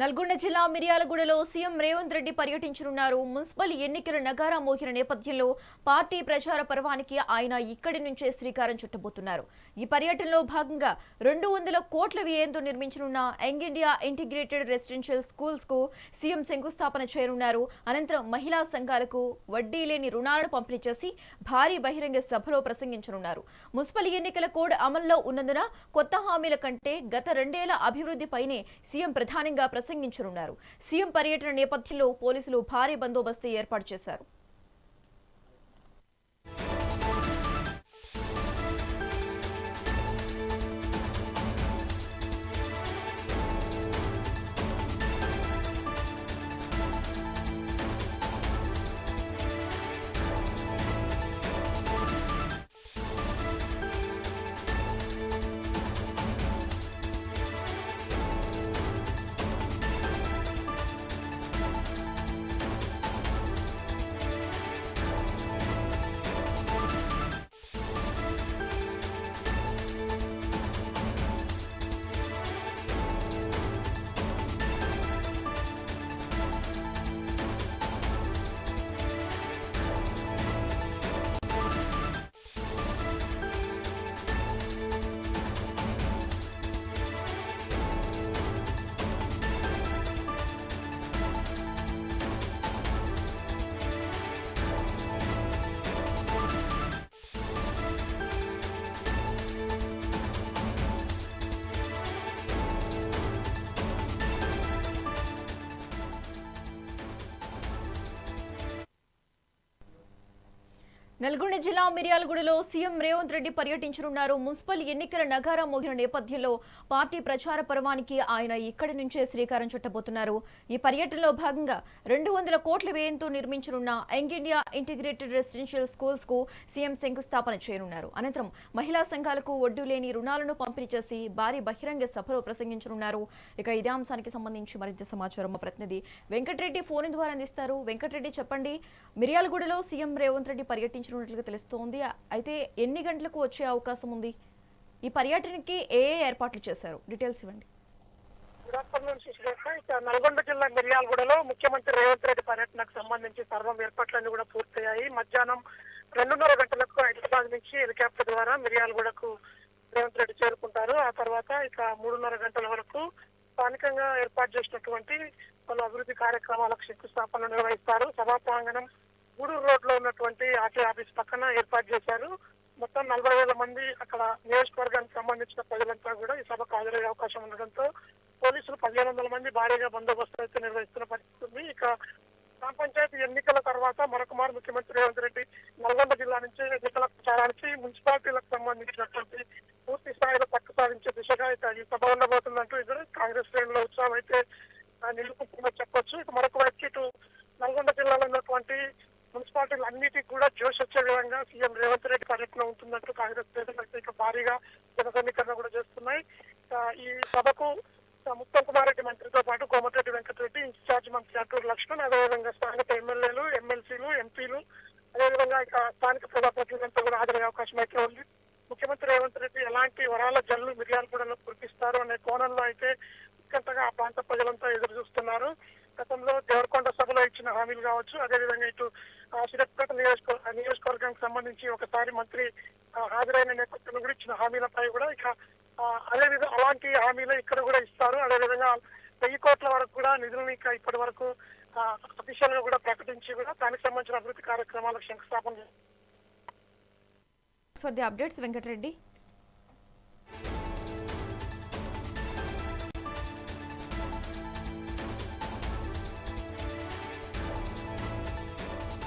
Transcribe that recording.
నల్గొండ జిల్లా మిర్యాలగూడలో సీఎం రేవంత్ రెడ్డి పర్యటించనున్నారు. మున్సిపల్ ఎన్నికల నగారా మోగిన నేపథ్యంలో పార్టీ ప్రచార పర్వానికి ఆయన ఇక్కడి నుంచే శ్రీకారం చుట్టబోతున్నారు. ఈ పర్యటనలో భాగంగా రెండు వందల కోట్ల వ్యయంతో నిర్మించనున్న యంగ్ ఇండియా ఇంటిగ్రేటెడ్ రెసిడెన్షియల్ స్కూల్స్కు సీఎం శంకుస్థాపన చేయనున్నారు. అనంతరం మహిళా సంఘాలకు వడ్డీ లేని రుణాలను పంపిణీ చేసి భారీ బహిరంగ సభలో ప్రసంగించనున్నారు. మున్సిపల్ ఎన్నికల కోడ్ అమల్లో ఉన్నందున కొత్త హామీల కంటే గత రెండేళ్ళ అభివృద్ధిపైనే సీఎం ప్రధానంగా ప్రసంగించనున్నారు. సీఎం పర్యటన నేపథ్యంలో పోలీసులు భారీ బందోబస్తు ఏర్పాటు చేశారు. నల్గొండ జిల్లా మిర్యాలగూడలో సీఎం రేవంత్ రెడ్డి పర్యటించనున్నారు. మున్సిపల్ ఎన్నికల నగారా మోగిన నేపథ్యంలో పార్టీ ప్రచార పర్వానికి ఆయన ఇక్కడి నుంచే శ్రీకారం చుట్టబోతున్నారు. ఈ పర్యటనలో భాగంగా రెండు వందల కోట్ల వ్యయంతో నిర్మించనున్న యంగ్ ఇండియా ఇంటిగ్రేటెడ్ రెసిడెన్షియల్ స్కూల్స్కు సీఎం శంకుస్థాపన చేయనున్నారు. అనంతరం మహిళా సంఘాలకు ఒడ్డు లేని రుణాలను పంపిణీ చేసి భారీ బహిరంగ సభలో ప్రసంగించనున్నారు. ఇక ఇదే అంశానికి సంబంధించి మరింత సమాచారం మా ప్రతినిధి వెంకటరెడ్డి ఫోన్ ద్వారా అందిస్తారు. వెంకటరెడ్డి చెప్పండి మిర్యాలగూడలో సీఎం రేవంత్ రెడ్డి నిర్వహించనున్నట్లుగా తెలుస్తోంది. అయితే ఎన్ని గంటలకు వచ్చే అవకాశం ఉంది? ఈ పర్యటనకి ఏ ఏర్పాట్లు చేశారు? డీటెయిల్స్ ఇవ్వండి. ఇక నల్గొండ జిల్లా మిర్యాలగూడలో ముఖ్యమంత్రి రేవంత్ రెడ్డి పర్యటనకు సంబంధించి సర్వం ఏర్పాట్లన్నీ కూడా పూర్తయ్యాయి. మధ్యాహ్నం రెండున్నర గంటలకు హైదరాబాద్ నుంచి హెలికాప్టర్ ద్వారా మిర్యాలగూడకు రేవంత్ రెడ్డి చేరుకుంటారు. ఆ తర్వాత ఇక మూడున్నర గంటల వరకు స్థానికంగా ఏర్పాటు చేసినటువంటి పలు అభివృద్ధి కార్యక్రమాలకు శంకుస్థాపనలు నిర్వహిస్తారు. సభా ప్రాంగణం గూడూరు రోడ్లో ఉన్నటువంటి ఆర్టీ ఆఫీస్ పక్కన ఏర్పాటు చేశారు. మొత్తం నలభై వేల మంది అక్కడ నియోజకవర్గానికి సంబంధించిన ప్రజలంతా కూడా ఈ సభకు హాజరయ్యే అవకాశం ఉండడంతో పోలీసులు పదిహేను వందల మంది భారీగా బందోబస్తు అయితే నిర్వహిస్తున్న పరిస్థితి ఉంది. ఇక గ్రామ పంచాయతీ ఎన్నికల తర్వాత మరొకమారు ముఖ్యమంత్రి రేవంత్ రెడ్డి నల్గొండ జిల్లా నుంచి ఎన్నికల ప్రచారానికి మున్సిపాలిటీలకు సంబంధించినటువంటి పూర్తి స్థాయిలో పట్టు సాధించే దిశగా అయితే ఈ సభ ఉండబోతుందంటూ ఇక్కడ కాంగ్రెస్ శ్రేణుల ఉత్సాహం అయితే ఆ, నిలుపుకుంటుందని చెప్పొచ్చు. ఇక మరొక వైపు ఇటు నల్గొండ జిల్లాలో ఉన్నటువంటి పార్టీలు అన్నిటికీ కూడా జోష్ వచ్చే విధంగా సీఎం రేవంత్ రెడ్డి పర్యటన ఉంటుందంటూ కాంగ్రెస్ నేతలు అయితే ఇక భారీగా జన సమీకరణ కూడా చేస్తున్నాయి. ఈ సభకు ముత్తం ఉత్తమ్ కుమార్ రెడ్డి మంత్రితో పాటు కోమటిరెడ్డి వెంకటరెడ్డి ఇన్ఛార్జ్ మంత్రి అటూరు లక్ష్మణ్ అదేవిధంగా స్థానిక ఎమ్మెల్యేలు ఎమ్మెల్సీలు ఎంపీలు అదేవిధంగా ఇక స్థానిక ప్రజాప్రతినిధులంతా కూడా హాజరయ్యే అవకాశం అయితే ఉంది. ముఖ్యమంత్రి రేవంత్ రెడ్డి ఎలాంటి వరాల జల్లు మిర్యాలగూడలో కురిపిస్తారు అనే కోణంలో అయితే ఉత్కంఠగా ఆ ప్రాంత ప్రజలంతా ఎదురు చూస్తున్నారు. గతంలో దేవరకొండ సభలో ఇచ్చిన హామీలు కావచ్చు అదేవిధంగా ఇటు ఆ, నియోజకవర్గ నియోజకవర్గానికి సంబంధించి ఒకసారి మంత్రి హాజరైన నేపథ్యంలో కూడా ఇచ్చిన హామీలపై కూడా ఇక అదే అదేవిధంగా అలాంటి హామీలు ఇక్కడ కూడా ఇస్తారు అదేవిధంగా వెయ్యి కోట్ల వరకు కూడా నిధులను ఇక ఇప్పటి వరకు అఫీషియల్గా కూడా ప్రకటించి కూడా దానికి సంబంధించిన అభివృద్ధి కార్యక్రమాలకు శంకుస్థాపన చేస్తారు. For the updates Venkatareddy